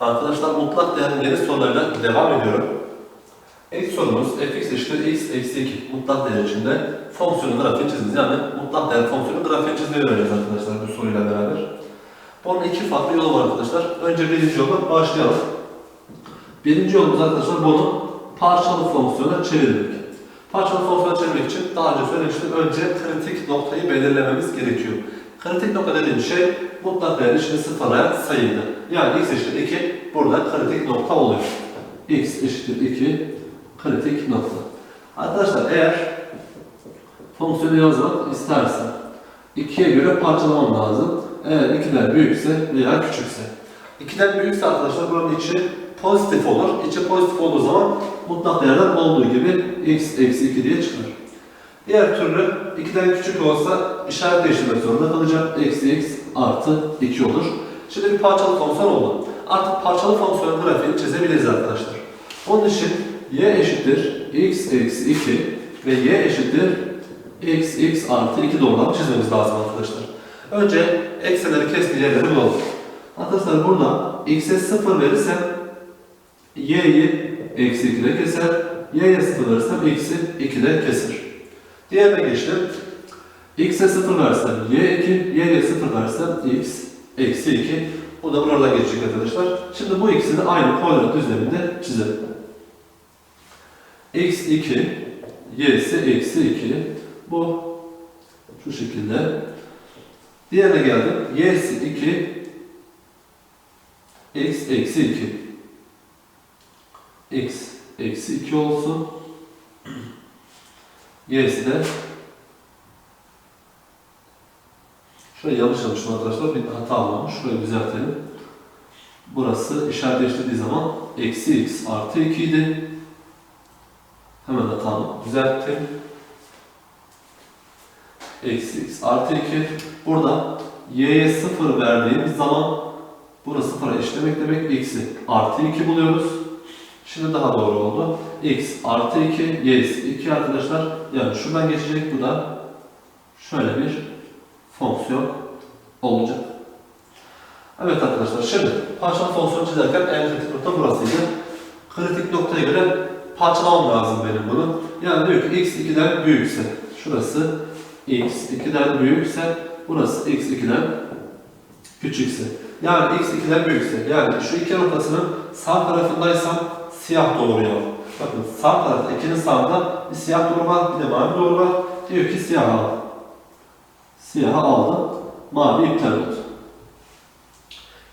Arkadaşlar mutlak değerin yeni sorularıyla devam ediyorum. İlk sorumuz fx eşittir x eksi 2 mutlak değer içinde fonksiyonun grafiğini çiziniz. Yani mutlak değer fonksiyonun grafiğini çizmeyi öğreneceğiz arkadaşlar bu soruyla beraber. Bunun iki farklı yolu var arkadaşlar. Önce birinci yoldan başlayalım. Birinci yolumuz arkadaşlar bunu parçalı fonksiyona çevirmek. Parçalı fonksiyona çevirmek için daha önce söylemiştim. Önce kritik noktayı belirlememiz gerekiyor. Kritik nokta dediğim şey mutlak değer içinde sıfırlayan sayıydı. Yani x eşittir 2 burada kritik nokta oluyor. x eşittir 2 kritik nokta. Arkadaşlar eğer fonksiyonu yazmak istersen 2'ye göre parçalamam lazım. Eğer 2'den büyükse veya küçükse. 2'den büyükse arkadaşlar buranın içi pozitif olur. İçi pozitif olduğu zaman mutlak değerler olduğu gibi x eksi 2 diye çıkar. Diğer türlü 2'den küçük olsa işaret değiştirmek zorunda kalacak. Eksi x artı 2 olur. Şimdi bir parçalı fonksiyon oldu. Artık parçalı fonksiyon grafiğini çizebiliriz arkadaşlar. Onun için y eşittir x eksi 2 ve y eşittir x x artı 2 doğrudan çizmemiz lazım arkadaşlar. Önce eksenleri kestiği yerleri bulalım. Arkadaşlar burada x'e 0 verirsem y'yi eksi 2 ile keser. y'ye 0 verirsem eksi 2 ile keser. Diğerine geçtim. x'e 0 versem y2, y'ye 0 versem x eksi 2. Bu da buradan geçecek arkadaşlar. Şimdi bu ikisini aynı koordinat düzleminde çizelim. x2, y'si eksi 2. Bu şu şekilde. Diğerine geldim. y'si 2, x eksi 2. x eksi 2 olsun. Y'si de Şurayı yanlış yazmışım arkadaşlar. Bir hata olmuş. Şurayı düzeltelim. Burası işaret değiştirdiği zaman eksi x artı 2 idi. Hemen hatamı düzelttim. Eksi x artı 2. Burada y'ye 0 verdiğimiz zaman burası 0'a eşitlemek demek eksi artı 2 buluyoruz. Şimdi daha doğru oldu. x artı 2, y 2 arkadaşlar. Yani şuradan geçecek bu da şöyle bir fonksiyon olacak. Evet arkadaşlar şimdi parçalı fonksiyon çizerken en kritik nokta burasıydı. Kritik noktaya göre parçalamam lazım benim bunu. Yani diyor ki x 2'den büyükse şurası x 2'den büyükse burası x 2'den küçükse. Yani x 2'den büyükse yani şu iki noktasının sağ tarafındaysam siyah doğru yap. Bakın sağ tarafta ikinin sağında bir siyah doğru var bir de mavi doğru var. Diyor ki siyah al. Siyahı aldım. Mavi iptal oldu.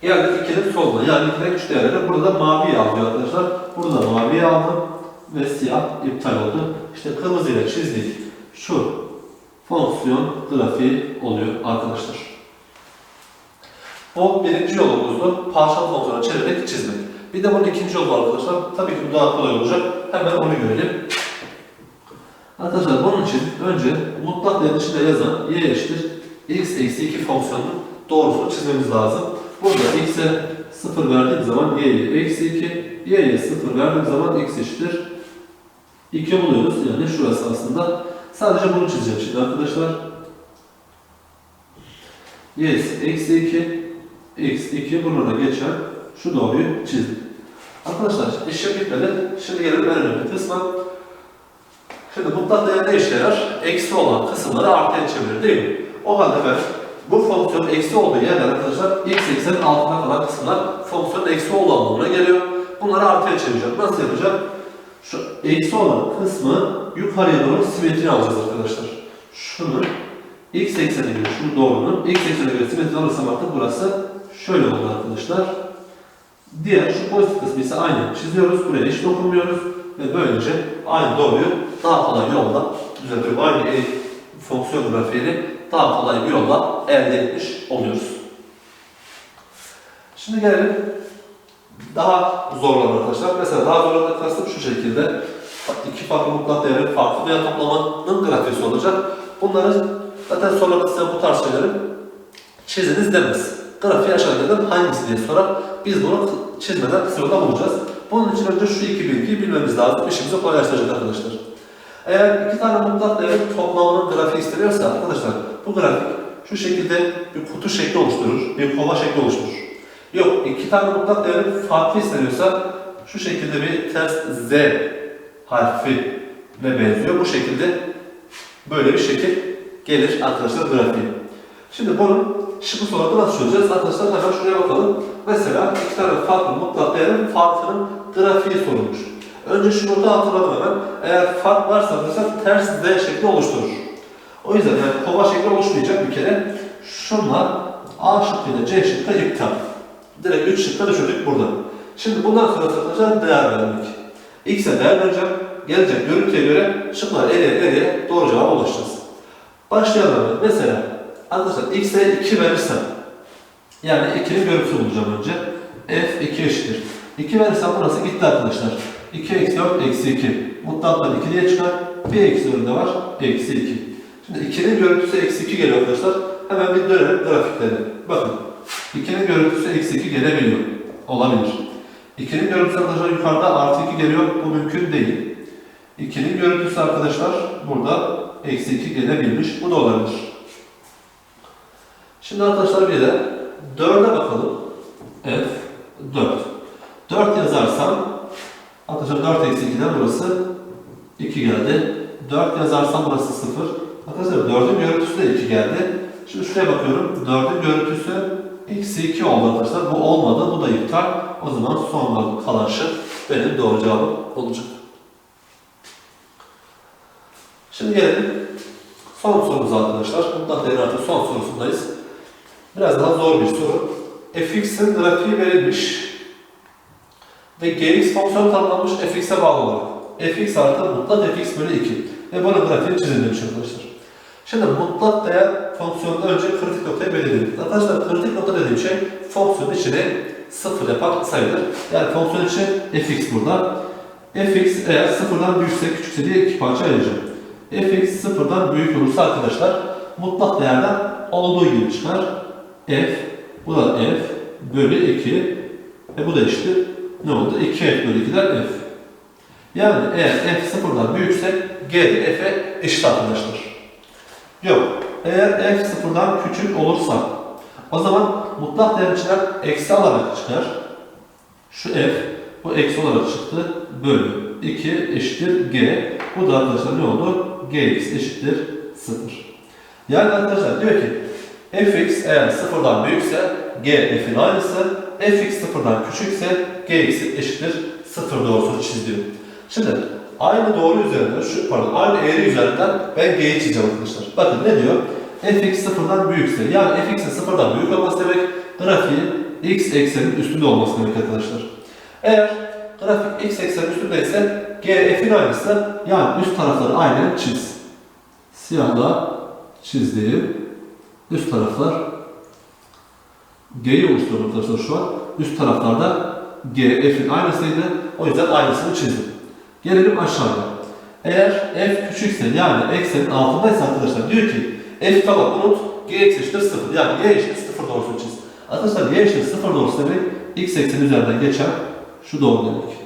Geldik ikinin soluna. Yani ikiden küçük değerleri burada mavi alıyor arkadaşlar. Burada mavi aldım ve siyah iptal oldu. İşte kırmızıyla çizdik. Şu fonksiyon grafiği oluyor arkadaşlar. Bu birinci yolumuzdu. Parçalı fonksiyona çevirerek çizmek. Bir de bunun ikinci yolu arkadaşlar. Tabii ki bu daha kolay olacak. Hemen onu görelim. Arkadaşlar bunun için önce mutlak değerin içinde yazan y eşittir x eksi 2 fonksiyonunun doğrusunu çizmemiz lazım. Burada x'e 0 verdiğim zaman y'ye eksi 2, y'ye 0 verdiğim zaman x eşittir 2 buluyoruz. Yani şurası aslında. Sadece bunu çizeceğim şimdi arkadaşlar. y eksi 2, x 2 burada geçen şu doğruyu çizdim. Arkadaşlar işim bitmedi. Şimdi gelelim en önemli kısma. Şimdi mutlak değer ne işe yarar? Eksi olan kısımları artıya çevirir değil mi? O halde ben bu fonksiyon eksi olduğu yerden arkadaşlar x eksenin altında kalan kısımlar fonksiyonun eksi olduğu anlamına geliyor. Bunları artıya çevireceğim. Nasıl yapacağım? Şu eksi olan kısmı yukarıya doğru simetri alacağız arkadaşlar. Şunu x eksene göre, şunu doğrunun x eksene göre simetri alırsam artık burası şöyle oldu arkadaşlar. Diğer şu pozitif kısmı ise aynı çiziyoruz. Buraya hiç dokunmuyoruz. Ve böylece aynı doğruyu daha kolay yolla düzeltiyorum. Aynı e, fonksiyon grafiğini daha kolay bir yolla elde etmiş oluyoruz. Şimdi gelelim daha zorlan arkadaşlar. Mesela daha zorlanan kastım şu şekilde. iki farklı mutlak değerin farklı veya toplamanın grafisi olacak. Bunları zaten sorularda size bu tarz şeyleri çiziniz demez. Grafiği aşağıdakilerden hangisi diye sorar. Biz bunu çizmeden yolda bulacağız. Bunun için önce şu iki bilgiyi bilmemiz lazım. İşimizi kolaylaştıracak arkadaşlar. Eğer iki tane mutlak değerin toplamının grafiği isteniyorsa arkadaşlar bu grafik şu şekilde bir kutu şekli oluşturur, bir kova şekli oluşturur. Yok iki tane mutlak değerin farklı isteniyorsa şu şekilde bir ters Z harfi ve benziyor. Bu şekilde böyle bir şekil gelir arkadaşlar grafiği. Şimdi bunun şıklı soruları nasıl çözeceğiz? Arkadaşlar hemen şuraya bakalım. Mesela iki tane farklı mutlak değerin farkının grafiği sorulmuş. Önce şunu da hatırladım hemen. Eğer fark varsa arkadaşlar ters Z şekli oluşturur. O yüzden yani kova şekli oluşmayacak bir kere. Şunlar A şıkkıyla C şıkkı iptal. Direkt 3 şıkka düşürdük burada. Şimdi bundan sonra arkadaşlar değer vermek. X'e değer vereceğim. Gelecek görüntüye göre şıklar eleye eleye doğru cevaba ulaşacağız. Başlayalım. Mesela arkadaşlar X'e 2 verirsem yani 2'nin görüntüsü bulacağım önce. F 2 eşittir. 2 verirsem burası gitti arkadaşlar. 2 eksi 4 eksi 2. Mutlaktan 2 diye çıkar. Bir eksi önünde var. Eksi 2. Şimdi 2'nin görüntüsü eksi 2 geliyor arkadaşlar. Hemen bir dönelim grafikleri. Bakın. 2'nin görüntüsü eksi 2 gelebiliyor. Olabilir. 2'nin görüntüsü arkadaşlar yukarıda artı 2 geliyor. Bu mümkün değil. 2'nin görüntüsü arkadaşlar burada eksi 2 gelebilmiş. Bu da olabilir. Şimdi arkadaşlar bir de 4'e bakalım. F 4. 4 yazarsam arkadaşlar 4 eksi 2'den burası 2 geldi. 4 yazarsam burası 0. Arkadaşlar 4'ün görüntüsü de 2 geldi. Şimdi şuraya bakıyorum. 4'ün görüntüsü eksi 2 oldu arkadaşlar. Bu olmadı. Bu da iptal. O zaman son kalan şık benim doğru cevabım olacak. Şimdi gelelim son sorumuza arkadaşlar. Değer artı son sorusundayız. Biraz daha zor bir soru. fx'in grafiği verilmiş ve gx fonksiyonu tanımlanmış fx'e bağlı olarak. fx artı mutlak fx bölü 2 ve bunun grafiğini çizin demiş arkadaşlar. Şimdi mutlak değer fonksiyonunda önce kritik noktayı belirledik. Arkadaşlar kritik nokta dediğim şey fonksiyonun içine sıfır yapan sayıdır. Yani fonksiyon içi fx burada. fx eğer sıfırdan büyükse küçükse diye iki parça ayıracağım. fx sıfırdan büyük olursa arkadaşlar mutlak değerden olduğu gibi çıkar. F, bu da f bölü 2 ve bu da işte ne oldu? 2f bölü 2'den f. Yani eğer f sıfırdan büyükse g de f'e eşit arkadaşlar. Yok. Eğer f sıfırdan küçük olursa o zaman mutlak değer eksi alarak çıkar. Şu f bu eksi olarak çıktı. Bölü 2 eşittir g. Bu da arkadaşlar ne oldu? gx eşittir 0. Yani arkadaşlar diyor ki fx eğer sıfırdan büyükse g f'in aynısı. fx sıfırdan küçükse gx eşittir 0 doğrusunu çiziyor. Şimdi aynı doğru üzerinden, şu pardon aynı eğri üzerinden ben g'yi çizeceğim arkadaşlar. Bakın ne diyor? fx sıfırdan büyükse yani fx'in sıfırdan büyük olması demek grafiğin x eksenin üstünde olması demek arkadaşlar. Eğer grafik x eksenin üstündeyse g f'in aynısı yani üst tarafları aynen çiz. Siyahla çizdiğim üst taraflar G'yi oluşturuyor arkadaşlar şu an. Üst taraflarda G, F'in aynısıydı. O yüzden aynısını çizdim. Gelelim aşağıya. Eğer F küçükse yani eksenin altındaysa arkadaşlar diyor ki F tamam unut G eşittir 0. Yani Y eşittir 0 doğrusunu çiz. Arkadaşlar Y eşittir 0 doğrusu demek X ekseni üzerinden geçen şu doğru demek.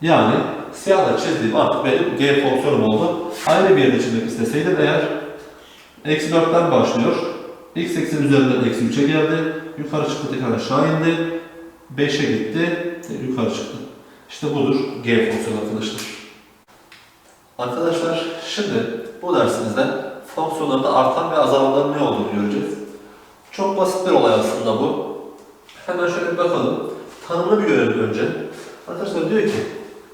Yani siyahla çizdiğim artık benim G fonksiyonum oldu. Aynı bir yerde çizmek isteseydim eğer eksi 4'ten başlıyor. X eksen üzerinden eksi 3'e geldi. Yukarı çıktı tekrar aşağı indi. 5'e gitti. Yukarı çıktı. İşte budur G fonksiyonu arkadaşlar. Arkadaşlar şimdi bu dersimizde fonksiyonlarda artan ve azalanların ne olduğunu göreceğiz. Çok basit bir olay aslında bu. Hemen şöyle bir bakalım. Tanımını bir görelim önce. Arkadaşlar diyor ki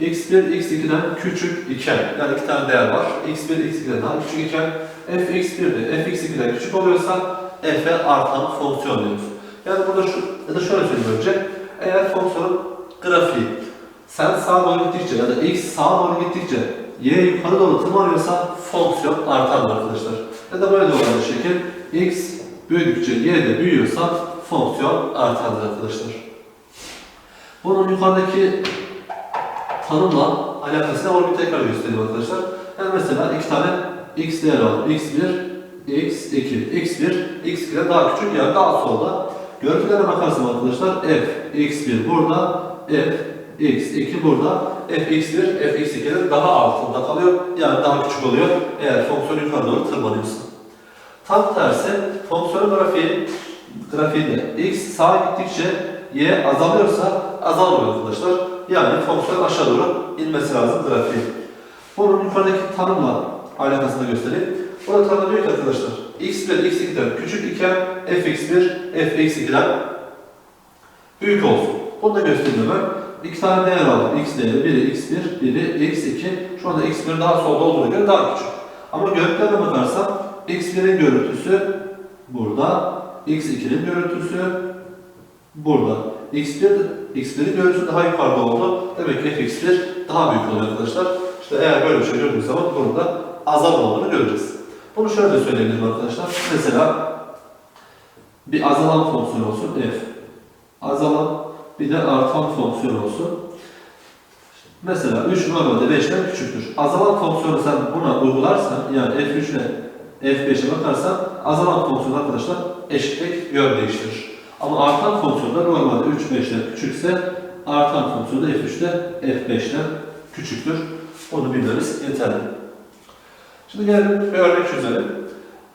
x1 x2'den küçük iken yani iki tane değer var. x1 x2'den daha küçük iken f x1 de f x2'den küçük oluyorsa f'e artan fonksiyon diyoruz. Yani burada şu ya da şöyle söyleyeyim önce. Eğer fonksiyonun grafiği sen sağa doğru gittikçe ya da x sağa doğru gittikçe y yukarı doğru tırmanıyorsa fonksiyon artar arkadaşlar. Ya da böyle de olan şekil x büyüdükçe y de büyüyorsa fonksiyon artar arkadaşlar. Bunun yukarıdaki tanımla alakasını onu bir tekrar göstereyim arkadaşlar. Yani mesela iki tane x değer var. x1, x2, x1, x2'den daha küçük yani daha solda. Görüntülere bakarsam arkadaşlar f, x1 burada, f, x2 burada, f, x1, f, x2'den daha altında kalıyor. Yani daha küçük oluyor eğer fonksiyon yukarı doğru tırmanıyorsa. Tam tersi fonksiyon grafiği grafiğinde x sağa gittikçe y azalıyorsa azalmıyor arkadaşlar. Yani fonksiyon aşağı doğru inmesi lazım grafiği. Bunun yukarıdaki tanımla alakasını göstereyim. Burada tanımda diyor ki arkadaşlar x1 x2'den küçük iken fx1 fx2'den büyük olsun. Bunu da göstereyim hemen. İki tane değer aldım. x değeri biri x1, biri x2. Şu anda x1 daha solda olduğuna göre daha küçük. Ama görüntülerine bakarsam x1'in görüntüsü burada, x2'nin görüntüsü burada. x1 x1'in görüntüsü daha yukarıda oldu. Demek ki fx1 daha büyük oluyor arkadaşlar. İşte eğer böyle bir şey gördüğümüz zaman burada azalma olduğunu göreceğiz. Bunu şöyle söyleyebilirim arkadaşlar. Mesela bir azalan fonksiyon olsun f. Azalan bir de artan fonksiyon olsun. Mesela 3 normalde 5'ten küçüktür. Azalan fonksiyonu sen buna uygularsan yani f3 ile f5'e bakarsan azalan fonksiyon arkadaşlar eşitlik yön değiştirir. Ama artan fonksiyon da normalde 3 5'ten küçükse artan fonksiyon da f3'te f5'ten küçüktür. Onu bilmemiz yeterli. Şimdi gelelim bir örnek çözelim.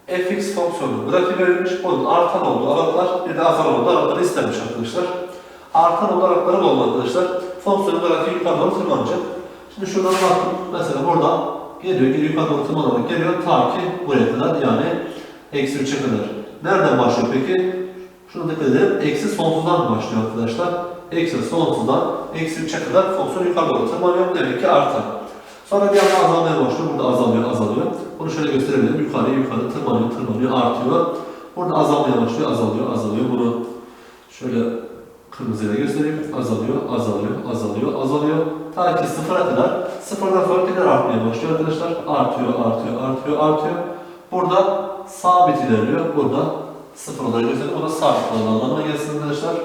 fx fonksiyonu grafiği verilmiş, onun artan olduğu aralıklar bir de azalan olduğu aralıkları istenmiş arkadaşlar. Artan olduğu aralıkları bol arkadaşlar. Fonksiyonun grafiği yukarı doğru tırmanacak. Şimdi şuradan baktım, mesela burada geliyor, geliyor yukarı doğru tırmanarak geliyor ta ki buraya kadar yani eksi 3'e kadar. Nereden başlıyor peki? Şuna dikkat edelim, eksi sonsuzdan başlıyor arkadaşlar. Eksi sonsuzdan eksi 3'e kadar fonksiyon yukarı doğru tırmanıyor, demek ki artar. Sonra bir anda azalmaya başlıyor. Burada azalıyor, azalıyor. Bunu şöyle gösterebilirim. Yukarı, yukarı tırmanıyor, tırmanıyor, artıyor. Burada azalmaya başlıyor, azalıyor, azalıyor. Bunu şöyle kırmızıyla göstereyim. Azalıyor, azalıyor, azalıyor, azalıyor. Ta ki sıfıra kadar. Sıfırdan sonra tekrar artmaya başlıyor arkadaşlar. Artıyor, artıyor, artıyor, artıyor. Burada sabit ilerliyor. Burada sıfır olarak göstereyim. O da sabit olan anlamına gelsin arkadaşlar.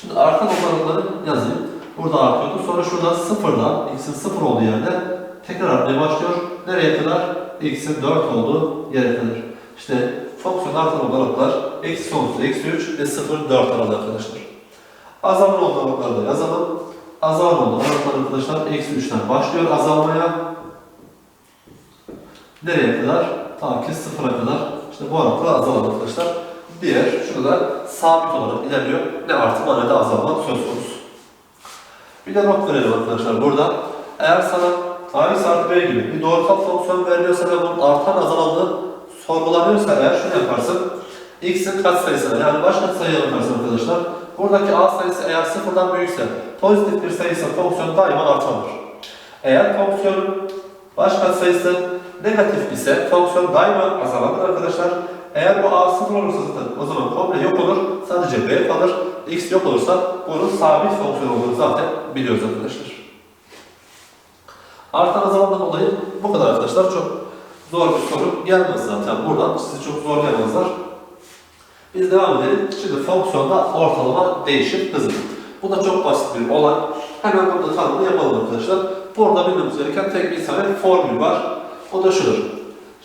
Şimdi artan oranları yazayım. Burada artıyordu. Sonra şurada sıfırdan, x'in sıfır olduğu yerde tekrar artmaya başlıyor. Nereye kadar? x'in 4 olduğu yere kadar. İşte fonksiyon artan aralıklar eksi sonsuz, eksi 3 ve 0, 4 aralığı arkadaşlar. Azalma aralıkları da yazalım. Azalma aralıklar arkadaşlar eksi 3'ten başlıyor azalmaya. Nereye kadar? Ta ki sıfıra kadar. İşte bu aralıklar azalır arkadaşlar. Diğer, şurada sabit olarak ilerliyor. Ne artırma ne de azalma söz konusu. Bir de not verelim arkadaşlar burada. Eğer sana a x artı b gibi bir doğrusal fonksiyon veriliyorsa ve bunun artan azalanlığı sorgulanıyorsa eğer şunu yaparsın. x'in katsayısına yani baş katsayıya bakarsın arkadaşlar. Buradaki a sayısı eğer sıfırdan büyükse pozitif bir sayıysa fonksiyon daima artanır. Eğer fonksiyonun baş katsayısı negatif ise fonksiyon daima azalanır arkadaşlar. Eğer bu a sıfır olursa zaten o zaman komple yok olur. Sadece b kalır. x yok olursa bunun sabit fonksiyon olduğunu zaten biliyoruz arkadaşlar. Artan azalandan olayı bu kadar arkadaşlar. Çok zor bir soru gelmez zaten buradan. Sizi çok zorlayamazlar. Biz devam edelim. Şimdi fonksiyonda ortalama değişim hızı. Bu da çok basit bir olay. Hemen burada tanımını yapalım arkadaşlar. Burada bilmemiz gereken tek bir tane formül var. O da şudur.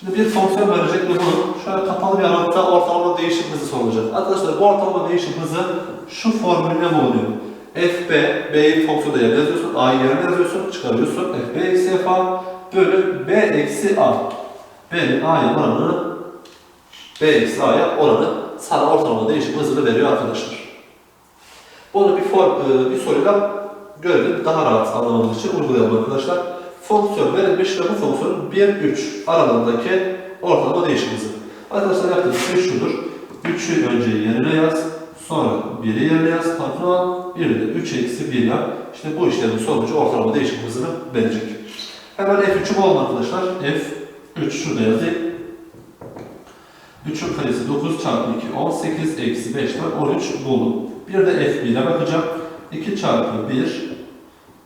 Şimdi bir fonksiyon verecek ve bunun şöyle kapalı bir aralıkta ortalama değişim hızı sorulacak. Arkadaşlar bu ortalama değişim hızı şu formülle bulunuyor. fb, b'yi fonksiyonda yerine yazıyorsun, a'yı yerine yazıyorsun, çıkarıyorsun. fb eksi fa bölü b eksi a. b'nin a'ya oranı, b eksi a'ya oranı sana ortalama değişim hızını veriyor arkadaşlar. Bunu bir, form, e, bir soruyla görelim. Daha rahat anlamamız için uygulayalım arkadaşlar. Fonksiyon verilmiş ve bu fonksiyonun 1-3 aralığındaki ortalama değişim hızı. Arkadaşlar yaptığımız şey şudur. 3'ü önce yerine yaz, sonra 1'i yerine yaz, sonra 1'i de 3 eksi 1 yap. İşte bu işlemin sonucu ortalama değişim hızını verecek. Hemen F3'ü bulalım arkadaşlar. F3 şurada yazayım. 3'ün karesi 9 çarpı 2, 18 eksi 5'ten 13 buldum. Bir de F1'e bakacağım. 2 çarpı 1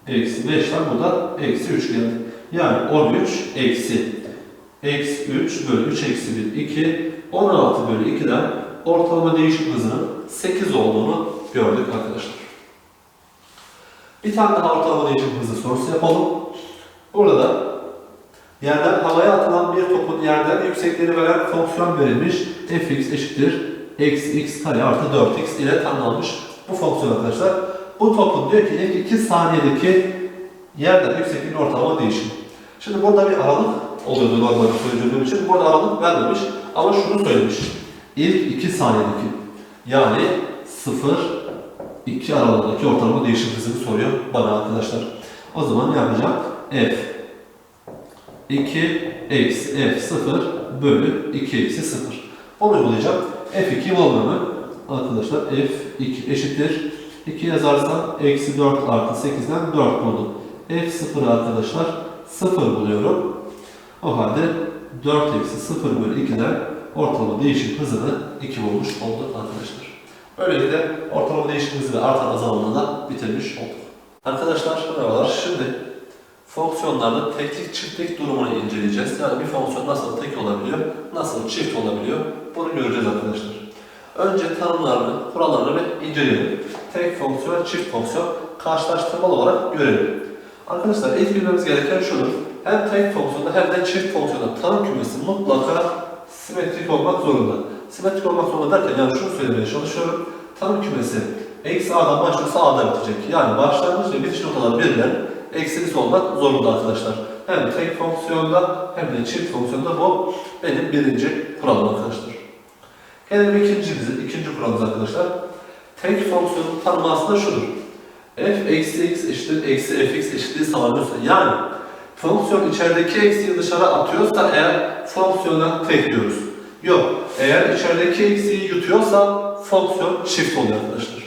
eksi 5'ten bu da eksi 3 geldi. Yani 13 eksi eksi 3 bölü 3 eksi 1 2 16 bölü 2'den ortalama değişim hızının 8 olduğunu gördük arkadaşlar. Bir tane daha ortalama değişim hızı sorusu yapalım. Burada yerden havaya atılan bir topun yerden yüksekliğini veren fonksiyon verilmiş. fx eşittir eksi x kare artı 4x ile tanımlanmış bu fonksiyon arkadaşlar. Bu topun diyor ki ilk 2 saniyedeki yerden yüksekliğin ortalama değişimi. Şimdi burada bir aralık oluyordu normalde söylediğim için. Burada aralık vermemiş ama şunu söylemiş. İlk 2 saniyedeki yani 0, iki aralığındaki ortalama değişim hızını soruyor bana arkadaşlar. O zaman ne yapacağım? F 2 eksi F 0 bölü 2 eksi 0. Onu uygulayacağım. F2 bulmamı arkadaşlar F2 eşittir. 2 yazarsam eksi 4 artı 8'den 4 buldum. F0 arkadaşlar 0 buluyorum. O halde 4 eksi 0 bölü 2'den ortalama değişim hızını 2 bulmuş olduk arkadaşlar. Böylelikle ortalama değişim hızı artan azalımını da bitirmiş olduk. Arkadaşlar merhabalar. Şimdi fonksiyonlarda teklik çiftlik durumunu inceleyeceğiz. Yani bir fonksiyon nasıl tek olabiliyor, nasıl çift olabiliyor bunu göreceğiz arkadaşlar. Önce tanımlarını, kurallarını bir inceleyelim. Tek fonksiyon, çift fonksiyon karşılaştırmalı olarak görelim. Arkadaşlar ilk bilmemiz gereken şudur. Hem tek fonksiyonda hem de çift fonksiyonda tanım kümesi mutlaka simetrik olmak zorunda. Simetrik olmak zorunda derken yani şunu söylemeye çalışıyorum. Tanım kümesi eksi a'dan başlıyorsa a'da bitecek. Yani başlangıç ve bitiş noktaları birden eksilisi olmak zorunda arkadaşlar. Hem tek fonksiyonda hem de çift fonksiyonda bu benim birinci kuralım arkadaşlar. Gelelim ikincimize, ikinci kuralımız arkadaşlar. Tek fonksiyonun tanımı aslında şudur. f eksi x eşittir eksi fx eşitliği sağlanıyorsa yani fonksiyon içerideki eksiği dışarı atıyorsa eğer fonksiyona tek diyoruz. Yok, eğer içerideki eksiği yutuyorsa fonksiyon çift oluyor arkadaşlar.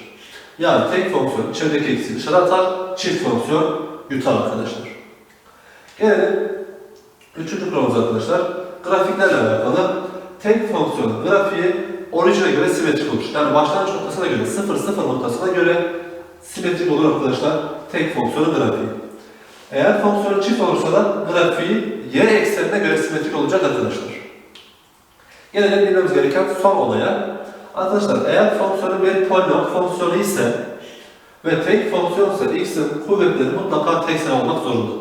Yani tek fonksiyon içerideki eksiği dışarı atar, çift fonksiyon yutar arkadaşlar. Gelelim üçüncü kuralımız arkadaşlar. Grafiklerle alakalı tek fonksiyonun grafiği orijine göre simetrik olur. Yani başlangıç noktasına göre, 0 0 noktasına göre simetrik olur arkadaşlar tek fonksiyonun grafiği. Eğer fonksiyonu çift olursa da grafiği y eksenine göre simetrik olacak arkadaşlar. Gelelim bilmemiz gereken son olaya. Arkadaşlar eğer fonksiyonu bir polinom fonksiyonu ise ve tek fonksiyonsa x'in kuvvetleri mutlaka tek sayı olmak zorunda.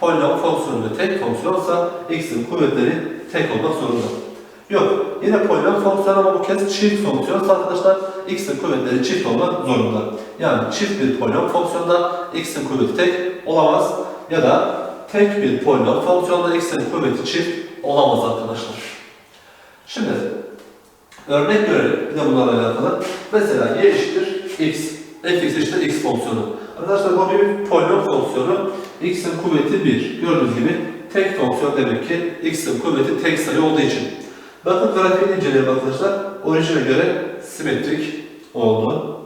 Polinom fonksiyonu ve tek fonksiyonsa x'in kuvvetleri tek olmak zorunda. Yok, yine polinom fonksiyon ama bu kez çift fonksiyonsa arkadaşlar x'in kuvvetleri çift olmak zorunda. Yani çift bir polinom fonksiyonda x'in kuvveti tek olamaz ya da tek bir polinom fonksiyonda x'in kuvveti çift olamaz arkadaşlar. Şimdi örnek görelim bir de bunlarla alakalı. Mesela y eşittir x, fx eşittir x fonksiyonu. Arkadaşlar bu bir polinom fonksiyonu. x'in kuvveti 1. Gördüğünüz gibi tek fonksiyon demek ki x'in kuvveti tek sayı olduğu için. Bakın grafiğini inceleyelim arkadaşlar. Orijine göre simetrik oldu.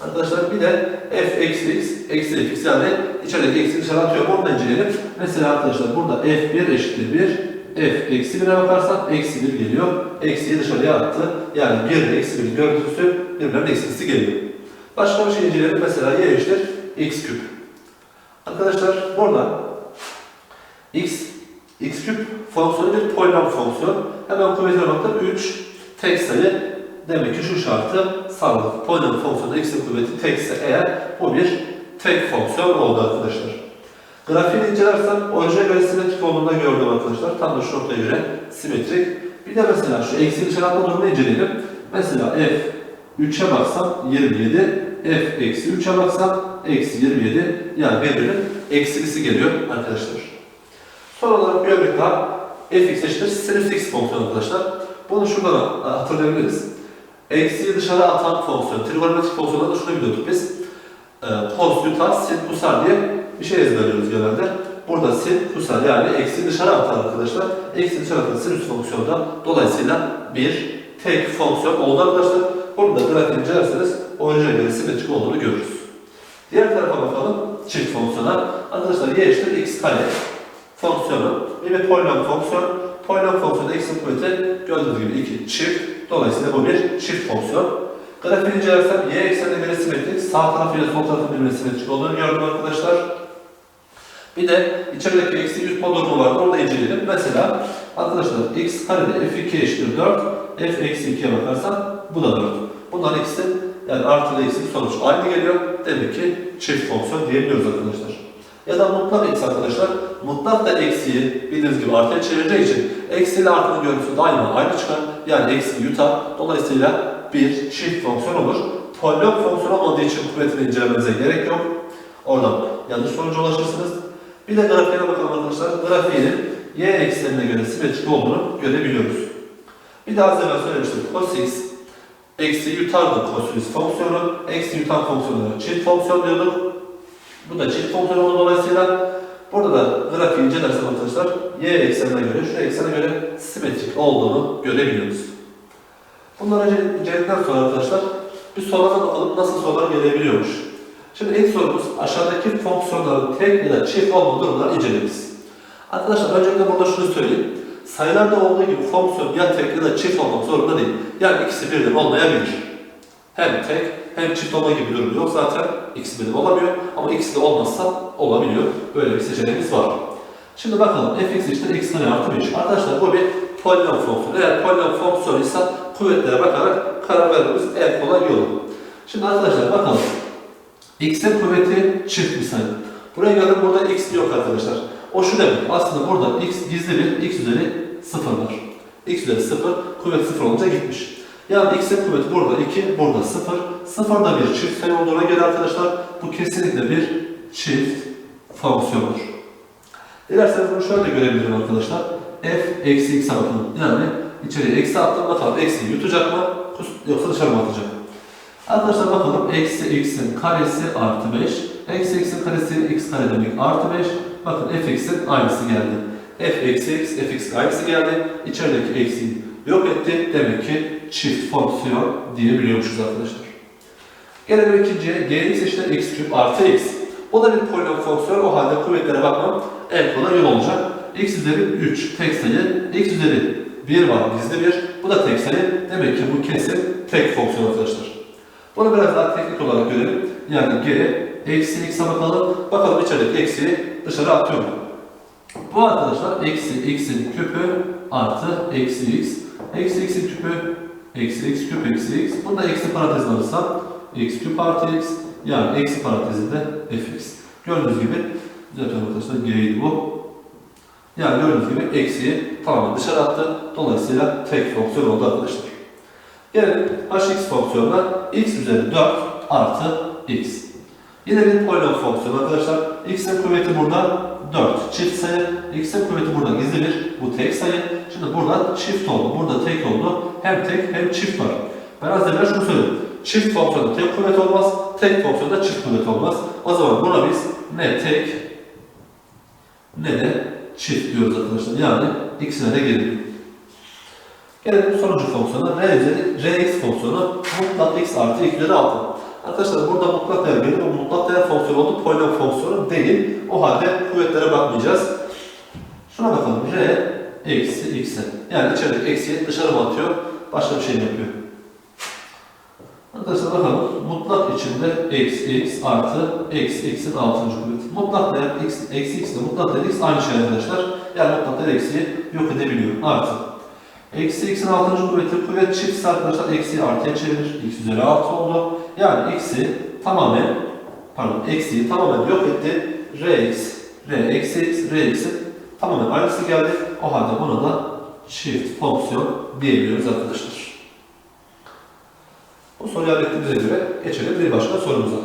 Arkadaşlar bir de f eksi x eksi fx yani içerideki eksi dışarı atıyorum onu da inceleyelim. Mesela arkadaşlar burada f1 eşittir 1 f eksi 1'e bakarsak eksi 1 geliyor. Eksiyi dışarıya attı. Yani 1 ile eksi 1'in görüntüsü birbirinin eksisi geliyor. Başka bir şey inceleyelim. Mesela y eşittir x küp. Arkadaşlar burada x x küp fonksiyonu bir polinom fonksiyon. Hemen kuvvetine baktım 3 tek sayı demek ki şu şartı sağladık. Polinom fonksiyonu x'in kuvveti tekse eğer bu bir tek fonksiyon oldu arkadaşlar. Grafiğini incelersem orijine göre simetrik olduğunu gördüm arkadaşlar. Tam da şu noktaya göre simetrik. Bir de mesela şu eksi dışarı atma durumunu inceleyelim. Mesela f 3'e baksam 27, f eksi 3'e baksam eksi 27 yani birbirinin eksilisi geliyor arkadaşlar. Son olarak bir örnek daha fx eşittir sinüs x fonksiyonu arkadaşlar. Bunu şuradan hatırlayabiliriz. Eksiyi dışarı atan fonksiyon, trigonometrik fonksiyonlarda şunu biliyorduk biz. E, cos yutar, sin kusar diye bir şey ezberliyoruz genelde. Burada sin kusar yani eksi dışarı atar arkadaşlar. Eksi dışarı atan sinüs fonksiyonu da dolayısıyla bir tek fonksiyon oldu arkadaşlar. Burada grafiği incelerseniz orijine göre simetrik olduğunu görürüz. Diğer tarafa bakalım. Çift fonksiyona. Arkadaşlar y eşittir x kare fonksiyonu. Bir polinom fonksiyon. Polinom fonksiyonu x'in kuvveti gördüğünüz gibi 2 çift. Dolayısıyla bu bir çift fonksiyon. Grafiğini incelersem y eksenine göre simetrik, sağ tarafıyla sol tarafın birbirine simetrik olduğunu gördüm arkadaşlar. Bir de içerideki eksi yutma durumu vardı, onu da inceleyelim. Mesela arkadaşlar x karede f2 eşittir 4, f eksi 2'ye bakarsam bu da 4. Bunların ikisi yani artı ile eksi sonuç aynı geliyor. Demek ki çift fonksiyon diyebiliyoruz arkadaşlar. Ya da mutlak x arkadaşlar. Mutlak da eksiyi bildiğiniz gibi artıya çevireceği için eksi ile artının görüntüsü daima aynı çıkar. Yani eksi yutar. Dolayısıyla bir çift fonksiyon olur. Polinom fonksiyon olmadığı için kuvvetini incelemenize gerek yok. Oradan yanlış sonuca ulaşırsınız. Bir de grafiğine bakalım arkadaşlar. Grafiğinin y eksenine göre simetrik olduğunu görebiliyoruz. Bir daha az evvel söylemiştim. Cos x eksi yutardı kosinüs fonksiyonu. Eksi yutan fonksiyonu çift fonksiyon diyorduk. Bu da çift fonksiyon olduğu dolayısıyla burada da grafiği incelersem arkadaşlar y eksenine göre, şu eksene göre simetrik olduğunu görebiliyoruz. Bunları ince- inceledikten sonra arkadaşlar bir sorulara bakalım nasıl sorular gelebiliyormuş. Şimdi ilk sorumuz aşağıdaki fonksiyonların tek ya da çift olma durumlarını inceleriz. Arkadaşlar öncelikle burada şunu söyleyeyim. Sayılarda olduğu gibi fonksiyon ya tek ya da çift olmak zorunda değil. Yani ikisi birden olmayabilir. Hem tek hem çift olma gibi durum yok zaten. İkisi birden olamıyor ama ikisi de olmazsa olabiliyor. Böyle bir seçeneğimiz var. Şimdi bakalım fx eşittir x kare artı 5. Arkadaşlar bu bir polinom fonksiyonu. Eğer polinom fonksiyonuysa kuvvetlere bakarak karar vermemiz en kolay yolu. Şimdi arkadaşlar bakalım. x'in kuvveti çift sayı. Buraya geldim burada x yok arkadaşlar. O şu demek. Aslında burada x gizli bir x üzeri 0 var. x üzeri 0 kuvvet 0 olunca gitmiş. Yani x'in kuvveti burada 2, burada 0. 0 da bir çift sayı olduğuna göre arkadaşlar bu kesinlikle bir çift fonksiyondur. Dilerseniz bunu şöyle de görebilirim arkadaşlar. f eksi x'e bakalım. Yani içeriye eksi attım bakalım eksi yutacak mı yoksa dışarı mı atacak? Arkadaşlar bakalım eksi x'in karesi artı 5. Eksi x'in karesi x kare demek artı 5. Bakın fx'in aynısı geldi. f eksi x, fx aynısı geldi. İçerideki eksiği yok etti. Demek ki çift fonksiyon diyebiliyormuşuz arkadaşlar. Gelelim ikinciye. gx eşittir x küp artı x. O da bir polinom fonksiyon. O halde kuvvetlere bakmam en kolay yol olacak. x üzeri 3 tek sayı. x üzeri 1 var gizli bir. Bu da tek sayı. Demek ki bu kesin tek fonksiyon arkadaşlar. Bunu biraz daha teknik olarak görelim. Yani g eksi x'e bakalım. Bakalım içerideki eksiği dışarı atıyor mu? Bu arkadaşlar eksi x'in küpü artı eksi x. Eksi x'in küpü eksi x küp eksi x. Bunu eksi parantezine alırsam x küp artı x. Yani eksi parantezinde fx. Gördüğünüz gibi düzeltiyorum arkadaşlar g'ydi bu. Yani gördüğünüz gibi eksiği tamamen dışarı attı. Dolayısıyla tek fonksiyon oldu arkadaşlar. Gelelim hx fonksiyonuna x üzeri 4 artı x. Yine bir polinom fonksiyonu arkadaşlar. x'in kuvveti burada 4 çift sayı. x'in kuvveti burada gizli bir. Bu tek sayı. Şimdi burada çift oldu. Burada tek oldu. Hem tek hem çift var. Ben az evvel şunu söyledim. Çift fonksiyonda tek kuvvet olmaz. Tek fonksiyonda çift kuvvet olmaz. O zaman buna biz ne tek ne de çift diyoruz arkadaşlar. Yani ikisine de geliyor. Gelelim sonuncu fonksiyona. R üzeri Rx fonksiyonu mutlak x artı x üzeri 6. Arkadaşlar burada mutlak değer geliyor. Bu mutlak değer fonksiyonu oldu. Polinom fonksiyonu değil. O halde kuvvetlere bakmayacağız. Şuna bakalım. R eksi x'e. Yani içerideki eksiği dışarı mı atıyor? Başka bir şey yapıyor? Arkadaşlar bakalım. Mutlak içinde eksi x artı eksi x'in 6. kuvveti. Mutlak değer x, eksi x ile mutlak değer x aynı şey arkadaşlar. Yani mutlak değer eksiği yok edebiliyor. Artı. Eksi x'in 6. kuvveti kuvvet çiftse arkadaşlar eksiği artıya çevirir. x üzeri 6 oldu. Yani x'i tamamen pardon eksiği tamamen yok etti. rx, r eksi x, r x'in tamamen aynısı geldi. O halde buna da çift fonksiyon diyebiliyoruz arkadaşlar. Bu soruyu hallettiğimize göre geçelim bir başka sorumuza.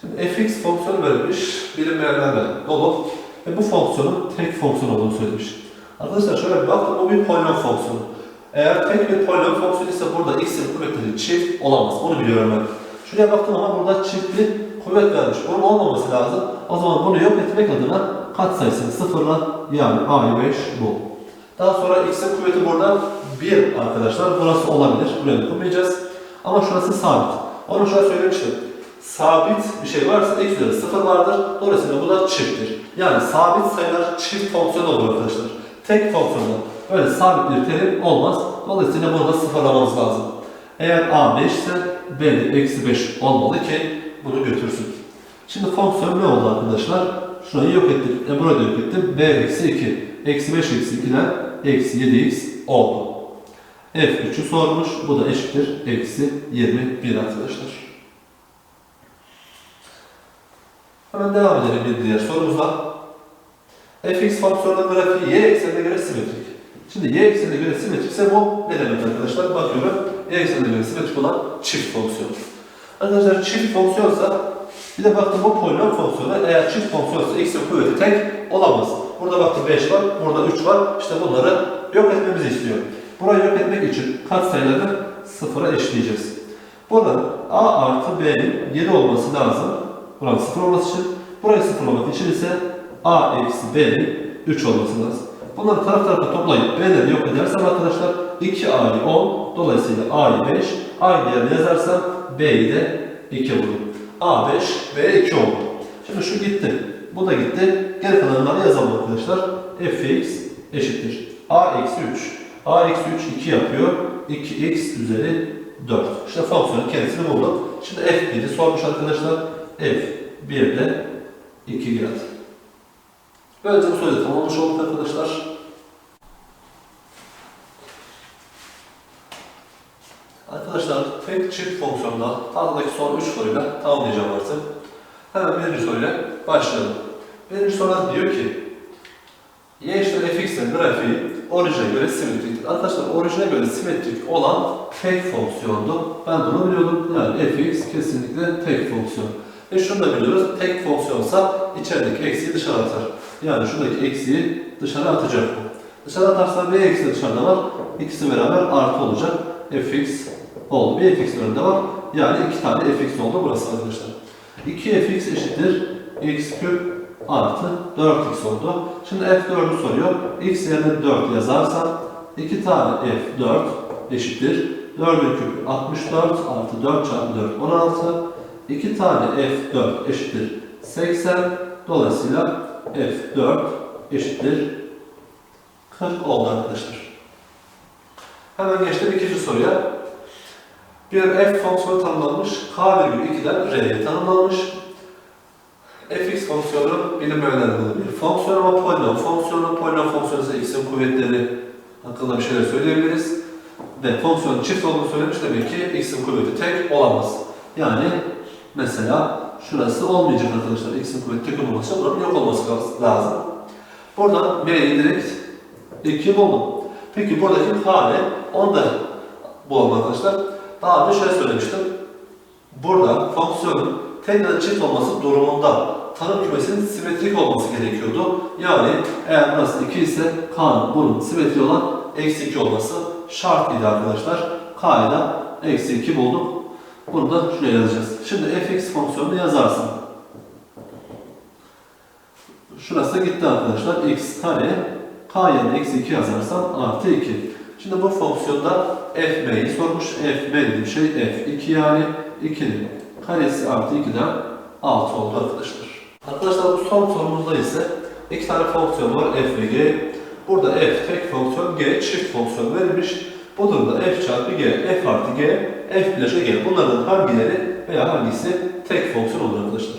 Şimdi fx fonksiyonu verilmiş, bilinmeyenlerle dolu ve bu fonksiyonun tek fonksiyon olduğunu söylemiş. Arkadaşlar şöyle bir baktım, bu bir polinom fonksiyonu. Eğer tek bir polinom fonksiyonu ise burada x'in kuvvetleri çift olamaz. Onu biliyorum ben. Şuraya baktım ama burada çift bir kuvvet vermiş. Onun olmaması lazım. O zaman bunu yok etmek adına katsayısını sıfırla yani a'yı 5 bul. Daha sonra x'in kuvveti burada 1 arkadaşlar. Burası olabilir. Buraya dokunmayacağız. Ama şurası sabit. Onu şöyle söylemiştim. Sabit bir şey varsa x üzeri 0 vardır. Dolayısıyla bu da çifttir. Yani sabit sayılar çift fonksiyon olur arkadaşlar. Tek fonksiyonda böyle sabit bir terim olmaz. Dolayısıyla bunu da sıfırlamamız lazım. Eğer a 5 ise b de eksi 5 olmalı ki bunu götürsün. Şimdi fonksiyon ne oldu arkadaşlar? Şurayı yok ettik. E burayı yok ettim. b eksi 2. Eksi 5 eksi 2'den eksi 7x oldu. F3'ü sormuş. Bu da eşittir. Eksi 21 arkadaşlar. Hemen devam edelim bir diğer sorumuza. fx fonksiyonunun grafiği y eksenine göre simetrik. Şimdi y eksenine göre simetrikse bu ne demek arkadaşlar? Bakıyorum. Y eksenine göre simetrik olan çift fonksiyon. Arkadaşlar çift fonksiyonsa bir de baktım bu polinom fonksiyonu eğer çift fonksiyonsa x'in kuvveti tek olamaz. Burada baktım 5 var, burada 3 var. İşte bunları yok etmemizi istiyor. Burayı yok etmek için katsayılarını sıfıra eşitleyeceğiz. Burada a artı b'nin 7 olması lazım. Buranın sıfır olması için. Burayı sıfırlamak için ise a eksi b'nin 3 olması lazım. Bunları taraf tarafa toplayıp b'leri yok edersem arkadaşlar 2a'yı 10, dolayısıyla a'yı 5, aynı yerine yazarsam b'yi de 2 bulurum. A 5, b 2 oldu. Şimdi şu gitti. Bu da gitti. Geri kalanları yazalım arkadaşlar. fx eşittir. a eksi 3. a eksi 3 2 yapıyor. 2x üzeri 4. İşte fonksiyonun kendisini bulduk. Şimdi f1'i sormuş arkadaşlar. f1 de 2 geldi. Böylece bu soruyu tamamlamış olduk arkadaşlar. Arkadaşlar tek çift fonksiyonda tahtadaki son 3 soruyla tamamlayacağım artık. Hemen birinci soruyla başlayalım. Birinci soruda diyor ki y eşittir fx'in grafiği orijine göre simetriktir. Arkadaşlar orijine göre simetrik olan tek fonksiyondu. Ben bunu biliyordum. Yani fx kesinlikle tek fonksiyon. Ve şunu da biliyoruz. Tek fonksiyonsa içerideki eksiği dışarı atar. Yani şuradaki eksiği dışarı atacak bu. Dışarı atarsa b eksi dışarıda var. İkisi beraber artı olacak. fx oldu. Bir fx önünde var. Yani iki tane fx oldu burası arkadaşlar. 2fx eşittir x küp artı 4x oldu. Şimdi f4'ü soruyor. x yerine 4 yazarsam 2 tane f4 eşittir. 4'ün küpü 64 artı 4 çarpı 4 16. 2 tane f4 eşittir 80. Dolayısıyla f4 eşittir 40 oldu arkadaşlar. Hemen geçtim ikinci soruya. Bir f fonksiyonu tanımlanmış. k virgül 2'den r'ye tanımlanmış. fx fonksiyonu bilinmeyenler bir fonksiyon ama polinom fonksiyonu. Polinom fonksiyonu ise x'in kuvvetleri hakkında bir şeyler söyleyebiliriz. Ve fonksiyonun çift olduğunu söylemiş demek ki x'in kuvveti tek olamaz. Yani mesela şurası olmayacak arkadaşlar. x'in kuvveti tek olması için buranın yok olması lazım. Buradan b'yi direkt 2 buldum. Peki buradaki k ne? Onu da bulalım arkadaşlar. Daha önce şöyle söylemiştim. Burada fonksiyonun tek ya da çift olması durumunda tanım kümesinin simetrik olması gerekiyordu. Yani eğer burası 2 ise k'nın bunun simetri olan eksi 2 olması şart idi arkadaşlar. k'yı da eksi 2 bulduk. Bunu da şuraya yazacağız. Şimdi fx fonksiyonunu yazarsam. Şurası gitti arkadaşlar. x kare k yerine eksi 2 yazarsam artı 2. Şimdi bu fonksiyonda fb'yi sormuş. fb dediğim şey f2 yani 2'nin karesi artı 2'den 6 oldu arkadaşlar. Arkadaşlar bu son sorumuzda ise iki tane fonksiyon var f ve g. Burada f tek fonksiyon, g çift fonksiyon verilmiş. Bu durumda f çarpı g, f artı g, f bileşe g. Bunlardan hangileri veya hangisi tek fonksiyon olur arkadaşlar.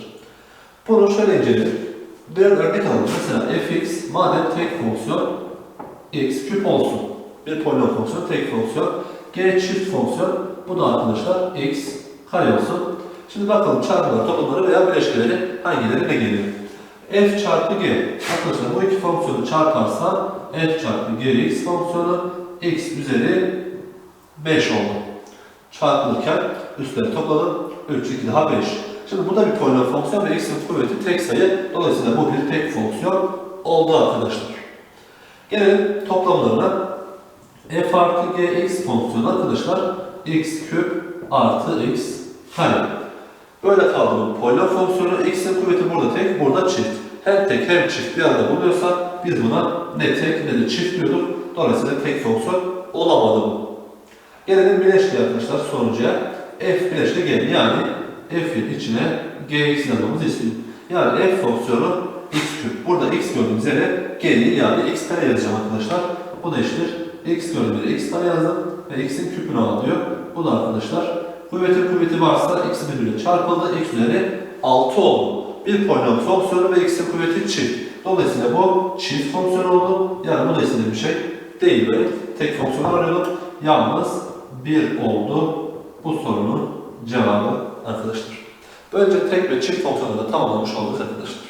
Bunu şöyle inceleyelim. Bir örnek alalım. Mesela fx madem tek fonksiyon x küp olsun. Bir polinom fonksiyon, tek fonksiyon. G çift fonksiyon. Bu da arkadaşlar x kare olsun. Şimdi bakalım çarpımları, toplamları veya bileşkeleri hangileri ne geliyor? f çarpı g. Arkadaşlar bu iki fonksiyonu çarparsam f çarpı gx fonksiyonu x üzeri 5 oldu. Çarpılırken üstleri topladım. 3, 2 daha 5. Şimdi bu da bir polinom fonksiyon ve x'in kuvveti tek sayı. Dolayısıyla bu bir tek fonksiyon oldu arkadaşlar. Gelelim toplamlarına. F artı gx fonksiyonu arkadaşlar x küp artı x kare. Böyle kaldı bu polinom fonksiyonu. x'in kuvveti burada tek, burada çift. Hem tek hem çift bir arada buluyorsa biz buna ne tek ne de çift diyorduk. Dolayısıyla tek fonksiyon olamadı bu. Gelelim bileşke arkadaşlar sonucuya. f bileşke g yani f'in içine gx yazmamızı istiyor. Yani f fonksiyonu x küp. Burada x gördüğümüz yere g'yi yani x kare yazacağım arkadaşlar. Bu da eşittir. X gördüğümüz yere x kare yazdım ve x'in küpünü alıyor. Bu da arkadaşlar kuvvetin kuvveti varsa x birbirine çarpıldı. x üzeri 6 oldu. Bir polinom fonksiyonu ve x'in kuvveti çift. Dolayısıyla bu çift fonksiyon oldu. Yani bu da istediğim bir şey değil böyle. Tek fonksiyon arıyordum. Yalnız 1 oldu bu sorunun cevabı arkadaşlar. Böylece tek ve çift fonksiyonları da tamamlamış olduk arkadaşlar.